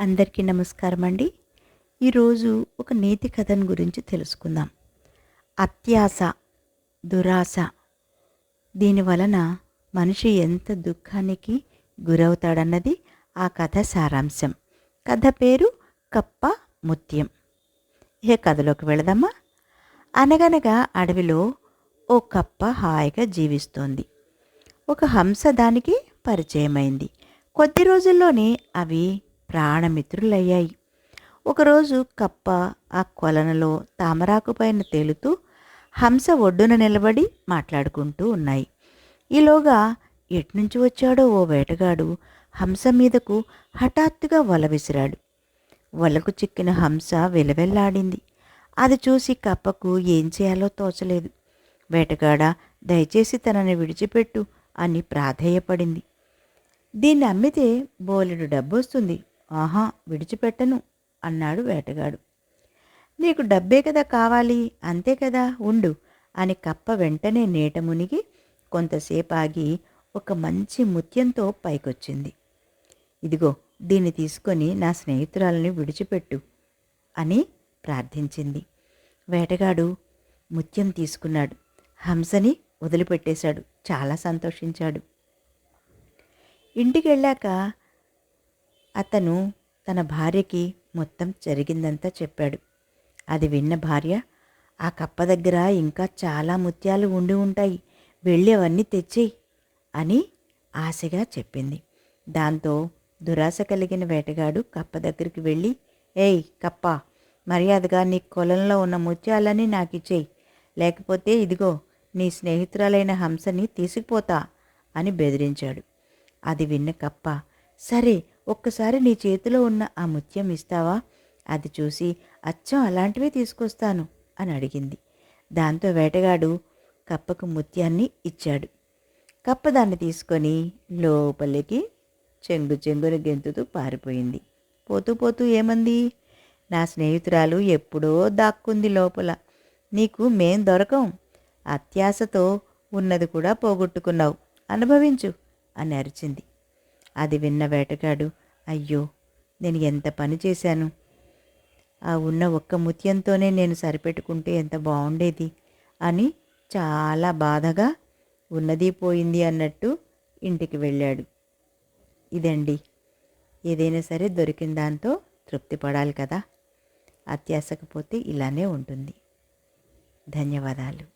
అందరికీ నమస్కారం అండి ఈరోజు ఒక నీతి కథను గురించి తెలుసుకుందాం. అత్యాశ దురాశ దీని వలన మనిషి ఎంత దుఃఖానికి గురవుతాడన్నది ఆ కథ సారాంశం. కథ పేరు కప్ప ముత్యం. ఇక కథలోకి వెళదామా? అనగనగా అడవిలో ఓ కప్ప హాయిగా జీవిస్తోంది. ఒక హంస దానికి పరిచయమైంది. కొద్ది రోజుల్లోనే అవి ప్రాణమిత్రులయ్యాయి. ఒకరోజు కప్ప ఆ కొలనలో తామరాకు పైన తేలుతూ హంస ఒడ్డున నిలబడి మాట్లాడుకుంటూ ఉన్నాయి. ఈలోగా ఎట్నుంచి వచ్చాడో ఓ వేటగాడు హంస మీదకు హఠాత్తుగా వల విసిరాడు. వలకు చిక్కిన హంస వెలవెల్లాడింది. అది చూసి కప్పకు ఏం చేయాలో తోచలేదు. వేటగాడ దయచేసి తనని విడిచిపెట్టు అని ప్రాధేయపడింది. దీన్ని అమ్మితే బోలెడు డబ్బు వస్తుంది ఆహా విడిచిపెట్టను అన్నాడు వేటగాడు. నీకు డబ్బే కదా కావాలి? అంతే కదా ఉండు అని కప్ప వెంటనే నీట మునిగి కొంతసేపు ఆగి ఒక మంచి ముత్యంతో పైకొచ్చింది. ఇదిగో దీన్ని తీసుకొని నా స్నేహితురాలని విడిచిపెట్టు అని ప్రార్థించింది. వేటగాడు ముత్యం తీసుకున్నాడు. హంసని వదిలిపెట్టేశాడు. చాలా సంతోషించాడు. ఇంటికి వెళ్ళాక అతను తన భార్యకి మొత్తం జరిగిందంతా చెప్పాడు. అది విన్న భార్య ఆ కప్ప దగ్గర ఇంకా చాలా ముత్యాలు ఉండి ఉంటాయి. వెళ్ళి అవన్నీ తెచ్చేయి అని ఆశగా చెప్పింది. దాంతో దురాశ కలిగిన వేటగాడు కప్ప దగ్గరికి వెళ్ళి ఏయ్ కప్ప మర్యాదగా నీ కొలంలో ఉన్న ముత్యాలన్నీ నాకు ఇచ్చేయి లేకపోతే ఇదిగో నీ స్నేహితురాలైన హంసని తీసుకుపోతా అని బెదిరించాడు. అది విన్న కప్ప సరే ఒక్కసారి నీ చేతిలో ఉన్న ఆ ముత్యం ఇస్తావా? అది చూసి అచ్చం అలాంటివే తీసుకొస్తాను అని అడిగింది. దాంతో వేటగాడు కప్పకు ముత్యాన్ని ఇచ్చాడు. కప్ప దాన్ని తీసుకొని లోపలికి చెంగు చెంగున గెంతుతూ పారిపోయింది. పోతూ పోతూ ఏమంది? నా స్నేహితురాలు ఎప్పుడో దాక్కుంది లోపల. నీకు మేం దొరకం. అత్యాశతో ఉన్నది కూడా పోగొట్టుకున్నావు. అనుభవించు అని అరిచింది. అది విన్న వేటగాడు అయ్యో నేను ఎంత పని చేశాను? ఆ ఉన్న ఒక్క ముత్యంతోనే నేను సరిపెట్టుకుంటే ఎంత బాగుండేది అని చాలా బాధగా ఉన్నది పోయింది అన్నట్టు ఇంటికి వెళ్ళాడు. ఇదండి. ఏదైనా సరే దొరికిన దాంతో తృప్తి పడాలి కదా. అత్యాసకపోతే ఇలానే ఉంటుంది. ధన్యవాదాలు.